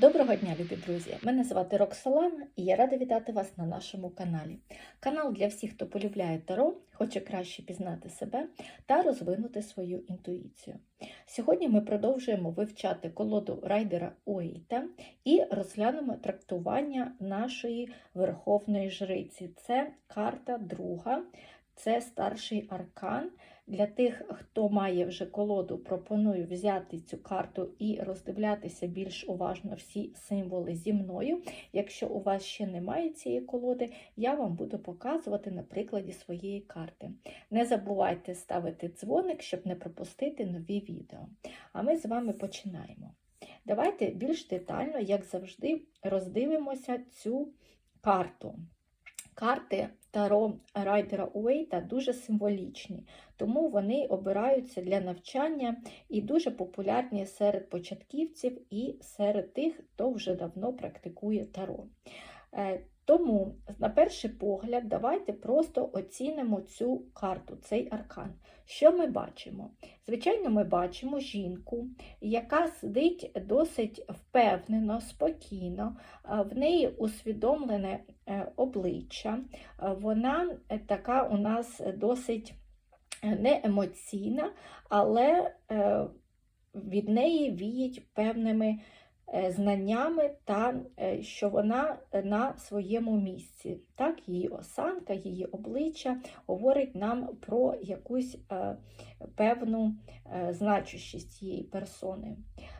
Доброго дня, любі друзі! Мене звати Роксолана і я рада вітати вас на нашому каналі. Канал для всіх, хто полюбляє таро, хоче краще пізнати себе та розвинути свою інтуїцію. Сьогодні ми продовжуємо вивчати колоду райдера Уейта і розглянемо трактування нашої верховної жриці. Це карта друга, це старший аркан. Для тих, хто має вже колоду, пропоную взяти цю карту і роздивлятися більш уважно всі символи зі мною. Якщо у вас ще немає цієї колоди, я вам буду показувати на прикладі своєї карти. Не забувайте ставити дзвоник, щоб не пропустити нові відео. А ми з вами починаємо. Давайте більш детально, як завжди, роздивимося цю карту. Карти Таро Райдера Уейта дуже символічні, тому вони обираються для навчання і дуже популярні серед початківців і серед тих, хто вже давно практикує таро. Е, Тому, на перший погляд, давайте просто оцінимо цю карту, цей аркан. Що ми бачимо? Звичайно, ми бачимо жінку, яка сидить досить впевнено, спокійно, в неї усвідомлене обличчя, вона е, така у нас досить не емоційна, але е, від неї віють певними знаннями та що вона на своєму місці. Так, Її осанка, її обличчя говорить нам про якусь певну значущість цієї персони.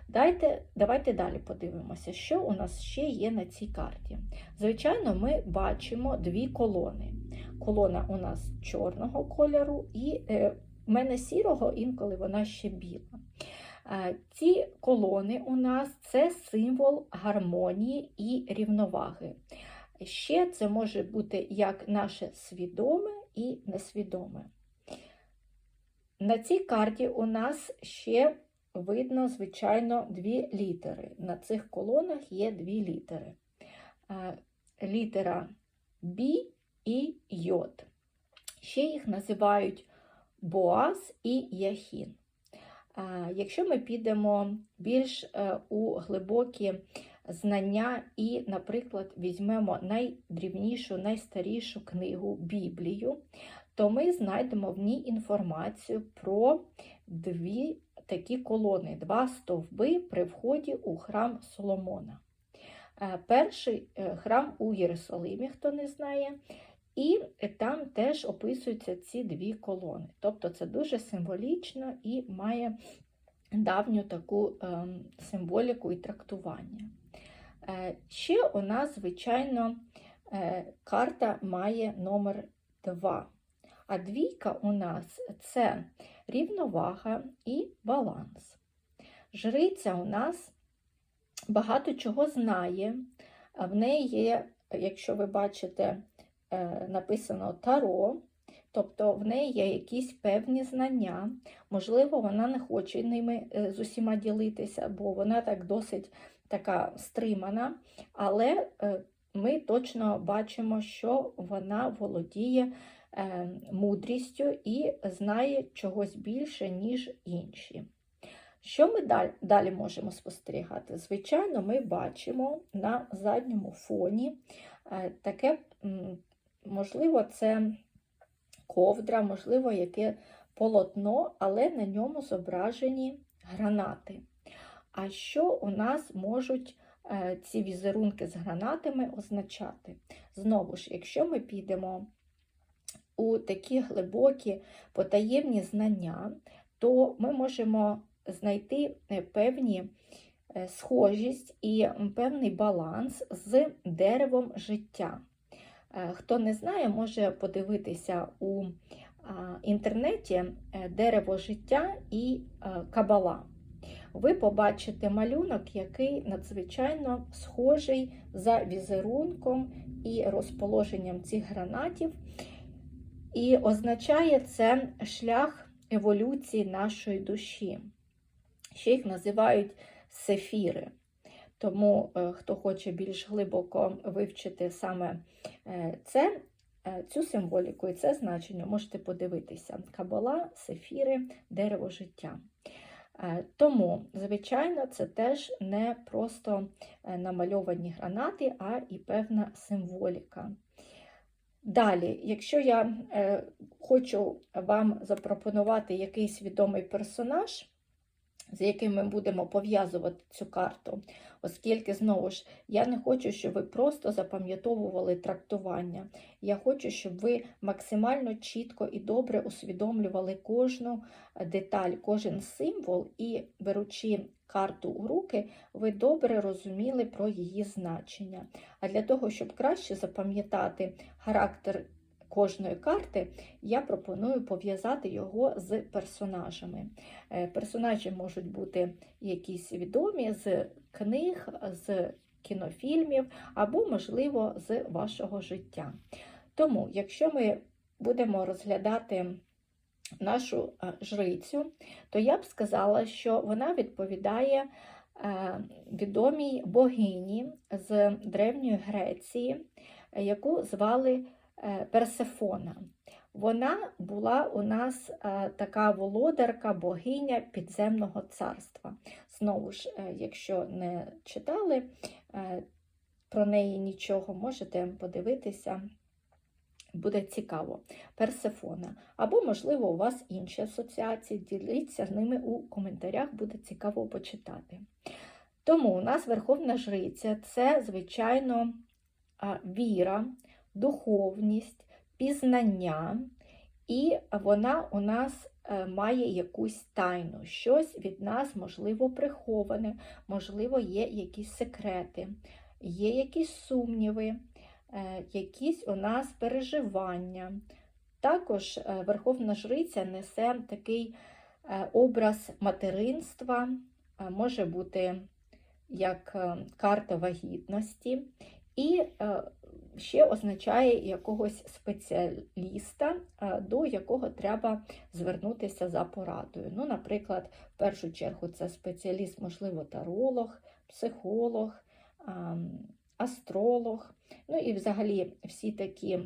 Дайте, Давайте далі подивимося, що у нас ще є на цій карті. Звичайно, ми бачимо дві колони. Колона у нас чорного кольору і е, в мене сірого, інколи вона ще біла. Ці колони у нас це символ гармонії і рівноваги. Ще це може бути як наше свідоме і несвідоме. На цій карті у нас ще видно, звичайно, дві літери. На цих колонах є дві літери. Літера Б і Йод. Ще їх називають Боаз і Яхін. Якщо ми підемо більш е, у глибокі знання і, наприклад, візьмемо найдрівнішу, найстарішу книгу Біблію, то ми знайдемо в ній інформацію про дві такі колони, два стовби при вході у храм Соломона. Е, перший е, храм у Єрусалимі, хто не знає, і там теж описуються ці дві колони. Тобто це дуже символічно і має давню таку ем, символіку і трактування. Е, ще у нас, звичайно, карта має номер 2. А двійка у нас це рівновага і баланс. Жриця у нас багато чого знає, в неї є, якщо ви бачите, е, написано таро, тобто в неї є якісь певні знання, можливо, вона не хоче ними е, з усіма ділитися, бо вона так досить така стримана, але е, ми точно бачимо, що вона володіє мудрістю і знає чогось більше, ніж інші. Що ми далі, далі можемо спостерігати? Звичайно, ми бачимо на задньому фоні е, таке, можливо, це ковдра, можливо, яке полотно, але на ньому зображені гранати. А що у нас можуть е, ці візерунки з гранатами означати? Знову ж, якщо ми підемо у такі глибокі потаємні знання, то ми можемо знайти е, певні е, схожість і певний баланс з деревом життя. Е, хто не знає, може подивитися у інтернеті дерево життя і кабала. Ви побачите малюнок, який надзвичайно схожий за візерунком і розположенням цих гранатів. І означає це шлях еволюції нашої душі. Ще їх називають сефіри. Тому, е, хто хоче більш глибоко вивчити саме е, це, е, цю символіку і це значення, можете подивитися: Кабала, сефіри, дерево життя. Тому, звичайно, це теж не просто намальовані гранати, а і певна символіка. Далі, якщо я хочу вам запропонувати якийсь відомий персонаж, з яким ми будемо пов'язувати цю карту, оскільки, знову ж, я не хочу, щоб ви просто запам'ятовували трактування. Я хочу, щоб ви максимально чітко і добре усвідомлювали кожну деталь, кожен символ, і, беручи карту у руки, ви добре розуміли про її значення. А для того, щоб краще запам'ятати характер кожної карти, я пропоную пов'язати його з персонажами. Е, Персонажі можуть бути якісь відомі з книг, з кінофільмів або, можливо, з вашого життя. Тому, якщо ми будемо розглядати нашу е, жрицю, то я б сказала, що вона відповідає е, відомій богині з Древньої Греції, яку звали Персефона. Вона була у нас е, така володарка, богиня підземного царства. Знову ж, е, якщо не читали е, про неї нічого, можете подивитися. Буде цікаво. Персефона. Або, можливо, у вас інші асоціації. Діліться з ними у коментарях, буде цікаво почитати. Тому у нас Верховна Жриця це, звичайно, віра, духовність, пізнання, і вона у нас е, має якусь тайну, щось від нас, можливо, приховане, можливо, є якісь секрети, є якісь сумніви, е, якісь у нас переживання. Також е, Верховна Жриця несе такий образ материнства, може бути як карта вагітності, і е, ще означає якогось спеціаліста, е, до якого треба звернутися за порадою. Ну, Наприклад, в першу чергу це спеціаліст, можливо, таролог, психолог, астролог, ну і взагалі всі такі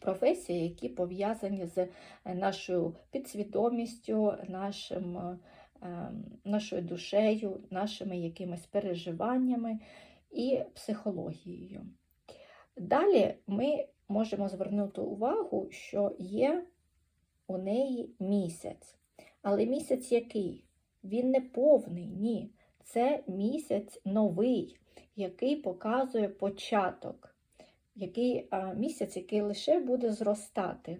професії, які пов'язані з нашою підсвідомістю, нашим, ем, нашою душею, нашими якимись переживаннями і психологією. Далі ми можемо звернути увагу, що є у неї місяць. Але місяць який? Він не повний, ні. Це місяць новий, який показує початок, який, місяць, який лише буде зростати.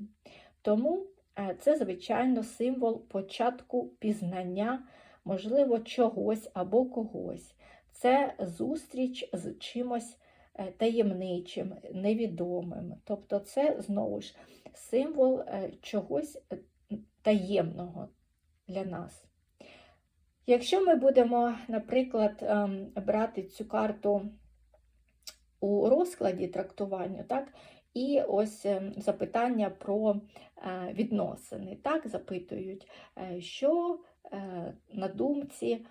Тому е, це, звичайно, символ початку пізнання, можливо, чогось або когось. Це зустріч з чимось е, таємничим, невідомим. Тобто, це знову ж символ е, чогось е, таємного для нас. Якщо ми будемо, наприклад, ем, брати цю карту у розкладі трактування, так, і ось ем, запитання про відносини, так, запитують, що на думці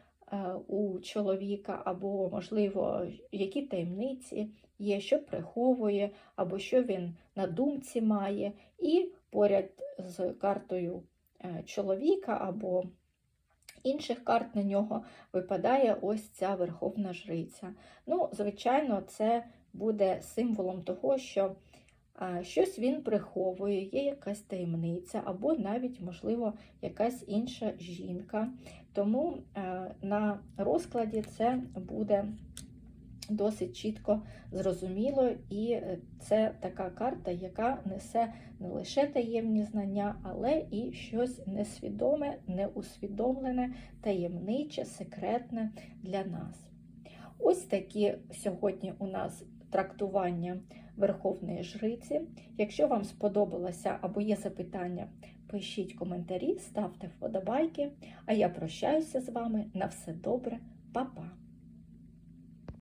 у чоловіка, або, можливо, які таємниці є, що приховує, або що він на думці має, і поряд з картою е, чоловіка або інших карт на нього випадає ось ця Верховна Жриця. Ну, звичайно, це буде символом того, що щось він приховує, є якась таємниця, або навіть, можливо, якась інша жінка. Тому е, на розкладі це буде досить чітко зрозуміло, і е, це така карта, яка несе не лише таємні знання, але і щось несвідоме, неусвідомлене, таємниче, секретне для нас. Ось такі сьогодні у нас трактування Верховної Жриці. Якщо вам сподобалося або є запитання, пишіть коментарі, ставте вподобайки. А я прощаюся з вами. На все добре, Па-па!